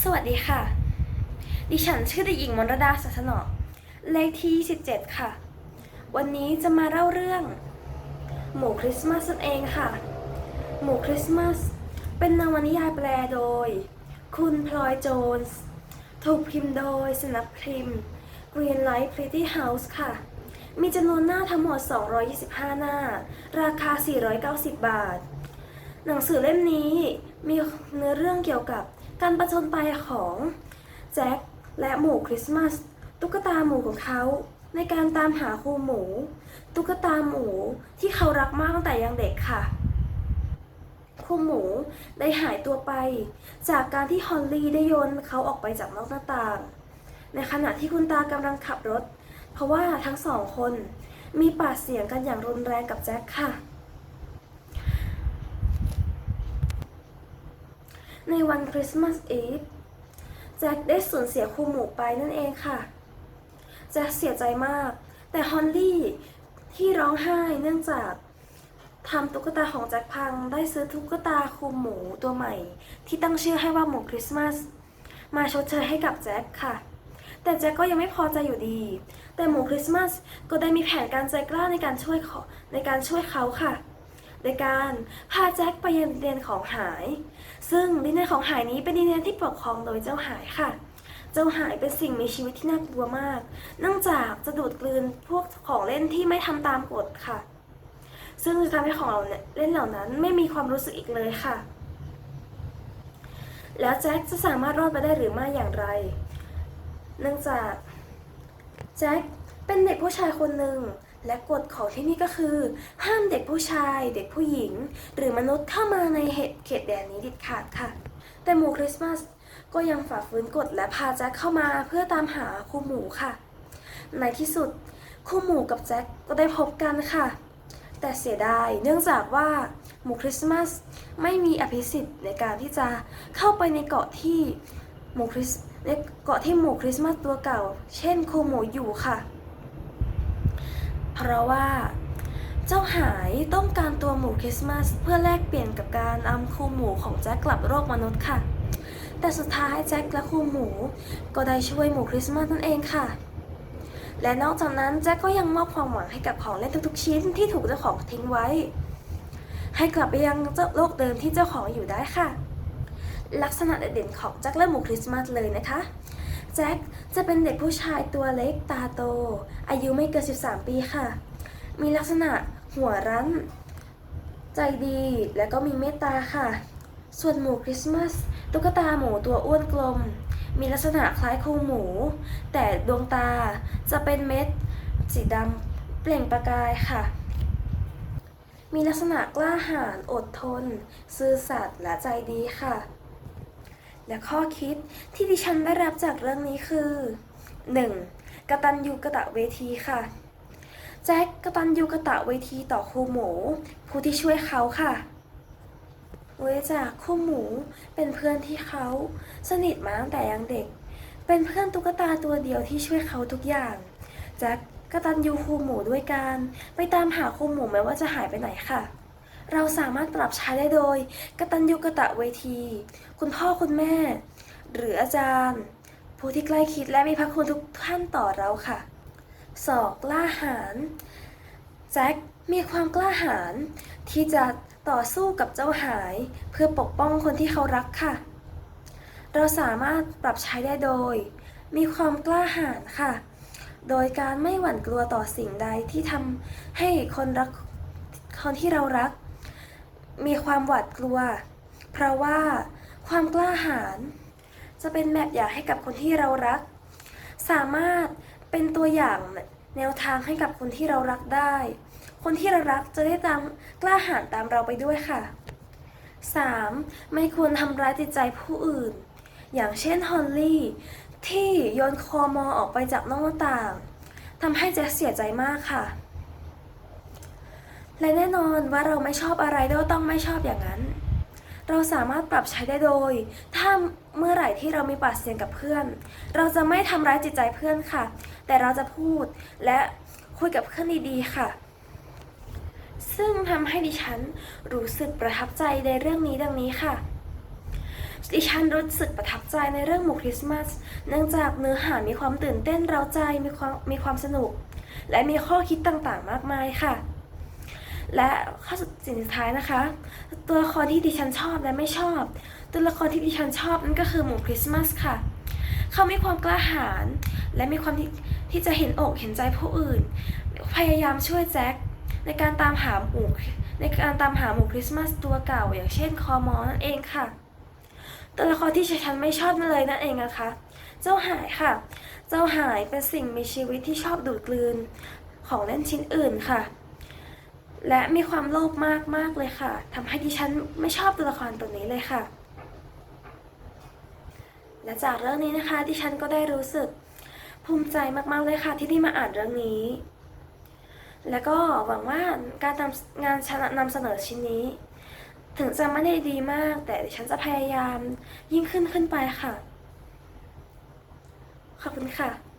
สวัสดีค่ะ ดิฉันชื่อเด็กหญิงมนรดาสัสนอเลขที่ 17 ค่ะ วันนี้จะมาเล่าเรื่อง หมูคริสต์มาสนั่นเองค่ะ หมูคริสต์มาสเป็นนวนิยายแปลโดย คุณพลอยโจนส์ ถูกพิมพ์โดยสนับพิมพ์ Green Light Pretty House ค่ะ มีจำนวนหน้าทั้งหมด 225 หน้า ราคา 490 บาท หนังสือเล่มนี้มีเนื้อเรื่องเกี่ยวกับ การประจนไปของแจ็คและหมูคริสต์มาสตุ๊กตาหมูของเขา ในการตามหาครูหมู ตุ๊กตาหมูที่เขารักมากตั้งแต่ยังเด็กค่ะครูหมูได้หายตัวไป จากการที่ฮอลลี่ได้โยนเขาออกไปจากนอกหน้าต่าง ในขณะที่คุณตากำลังขับรถ เพราะว่าทั้งสองคนมีปากเสียงกันอย่างรุนแรงกับแจ็คค่ะ ในวันคริสต์มาสอีฟแจ็คได้สูญเสียครูหมูไปนั่นเองค่ะ แจ็คเสียใจมาก แต่ฮอลลี่ที่ร้องไห้เนื่องจากทำตุ๊กตาของแจ็คพังได้ซื้อตุ๊กตาครูหมูตัวใหม่ ที่ตั้งชื่อให้ว่าหมูคริสต์มาสมาชดเชยให้กับแจ็คค่ะ แต่แจ็คก็ยังไม่พอใจอยู่ดี แต่หมูคริสต์มาสก็ได้มีแผนการใจกล้าในการช่วยขอในการช่วยเขาค่ะ โดยการพาแจ็คไปยังดินแดนของหาย ซึ่งดินแดนของหายนี้เป็นดินแดนที่ปกครองโดยเจ้าหายค่ะ เจ้าหายเป็นสิ่งมีชีวิตที่น่ากลัวมาก เนื่องจากจะดูดกลืนพวกของเล่นที่ไม่ทำตามกฎค่ะ ซึ่งจะทำให้ของเราเล่นเหล่านั้นไม่มีความรู้สึกอีกเลยค่ะ แล้วแจ็คจะสามารถรอดไปได้หรือไม่อย่างไร เนื่องจากแจ็คเป็นเด็กผู้ชายคนหนึ่ง และกฎของที่นี่ก็คือ ห้ามเด็กผู้ชาย เด็กผู้หญิง หรือมนุษย์เข้ามาในเขตแดนนี้เด็ดขาดค่ะ แต่หมูคริสต์มาสก็ยังฝ่าฝืนกฎและพาแจ็คเข้ามาเพื่อตามหาครูหมูค่ะ ในที่สุดครูหมูกับแจ็คก็ได้พบกันค่ะ แต่เสียดายเนื่องจากว่าหมูคริสต์มาสไม่มีอภิสิทธิ์ในการที่จะเข้าไปในเกาะที่หมูคริสในเกาะที่หมูคริสต์มาสตัวเก่า เช่นครูหมูอยู่ค่ะ เพราะว่า เจ้าหายต้องการตัวหมูคริสต์มาสเพื่อแลกเปลี่ยนกับการนำคู่หมูของแจ็คกลับโลกมนุษย์ค่ะ แต่สุดท้ายแจ็คและคู่หมู ก็ได้ช่วยหมูคริสต์มาสนั่นเองค่ะ และนอกจากนั้นแจ็คก็ยังมอบความหวังให้กับของเล่นทุกๆชิ้นที่ถูกเจ้าของทิ้งไว้ ให้กลับไปยังเจ้าโลกเดิมที่เจ้าของอยู่ได้ค่ะ ลักษณะเด่นๆของแจ็คและหมูคริสต์มาสเลยนะคะ แจ็คจะเป็นเด็กผู้ชายตัวเล็กตาโต อายุไม่เกิน 13 ปีค่ะ มีลักษณะหัวรั้น ใจดีและก็มีเมตตาค่ะ ส่วนหมูคริสต์มาสตุ๊กตาหมูตัวอ้วนกลม มีลักษณะคล้ายคูหมู แต่ดวงตาจะเป็นเม็ดสีดำเปล่งประกายค่ะ มีลักษณะกล้าหาญอดทน ซื่อสัตย์และใจดีค่ะ และข้อคิดที่ดิฉันได้รับจากเรื่องนี้คือ 1. กตัญญูกะตะเวทีค่ะ แจ็คกตัญญูกะตะเวทีต่อครูหมู ผู้ที่ช่วยเขาค่ะ เว้จากครูหมูเป็นเพื่อนที่เขา สนิทมาตั้งแต่ยังเด็ก เป็นเพื่อนตุ๊กตาตัวเดียวที่ช่วยเขาทุกอย่าง แจ็คกตัญญูครูหมูด้วยการไปตามหาครูหมูแม้ว่าจะหายไปไหนค่ะ เราสามารถปรับใช้ได้โดยกตัญญูกะตะเวที คุณพ่อคุณแม่ หรืออาจารย์ ผู้ที่ใกล้คิดและมีพระคุณทุกท่านต่อเราค่ะสอกกล้าหาญแจ็คมีความกล้าหาญที่จะต่อสู้กับเจ้าหาย เพื่อปกป้องคนที่เขารักค่ะ เราสามารถปรับใช้ได้โดย มีความกล้าหาญค่ะ โดยการไม่หวั่นกลัวต่อสิ่งใดที่ทำให้คนรักคนที่เรารัก มีความหวาดกลัว เพราะว่าความกล้าหาญจะเป็นแบบอย่างให้กับคนที่เรารัก สามารถเป็นตัวอย่างแนวทางให้กับคนที่เรารักได้ คนที่เรารักจะได้ตามกล้าหาญตามเราไปด้วยค่ะ 3. ไม่ควรทำร้ายจิตใจผู้อื่น อย่างเช่นฮอลลี่ที่โยนคอมอออกไปจากนอกหน้าต่างทำให้แจ็คเสียใจมากค่ะ และแน่นอนว่าเราไม่ชอบอะไรก็ต้องไม่ชอบอย่างนั้น เราสามารถปรับใช้ได้โดย ถ้าเมื่อไหร่ที่เรามีปากเสียงกับเพื่อน เราจะไม่ทำร้ายจิตใจเพื่อนค่ะ แต่เราจะพูดและคุยกับเพื่อนดีๆค่ะ ซึ่งทำให้ดิฉันรู้สึกประทับใจในเรื่องนี้ดังนี้ค่ะดิฉันรู้สึกประทับใจในเรื่องหมู่คริสต์มาส เนื่องจากเนื้อหามีความตื่นเต้น เร้าใจ มีความมีความสนุก และมีข้อคิดต่างๆ มากมายค่ะ และข้อสุดสิ่งสุดท้ายนะคะ ตัวละครที่ดิฉันชอบและไม่ชอบ ตัวละครที่ดิฉันชอบนั่นก็คือหมู่คริสต์มาสค่ะ เขามีความกล้าหาญและมีความที่ที่จะเห็นอกเห็นใจผู้อื่น พยายามช่วยแจ็คในการตามหาหมู่ในการตามหาหมู่คริสต์มาสตัวเก่า อย่างเช่นคอมอนั่นเองค่ะ ตัวละครที่ฉันไม่ชอบนั่นเลยนั่นเองนะคะ เจ้าหายค่ะ เจ้าหายเป็นสิ่งมีชีวิตที่ชอบดูดกลืนของเล่นชิ้นอื่นค่ะ และมีความโลภมากมากเลยค่ะทำให้ดิฉันไม่ชอบตัวละครตัวนี้เลยค่ะ และจากเรื่องนี้นะคะ ดิฉันก็ได้รู้สึกภูมิใจมากๆเลยค่ะ ที่ได้มาอ่านเรื่องนี้ แล้วก็หวังว่าการนำงานฉันนำเสนอชิ้นนี้ ถึงจะไม่ได้ดีมาก แต่ดิฉันจะพยายามยิ่งขึ้นขึ้นไปค่ะ ขอบคุณค่ะ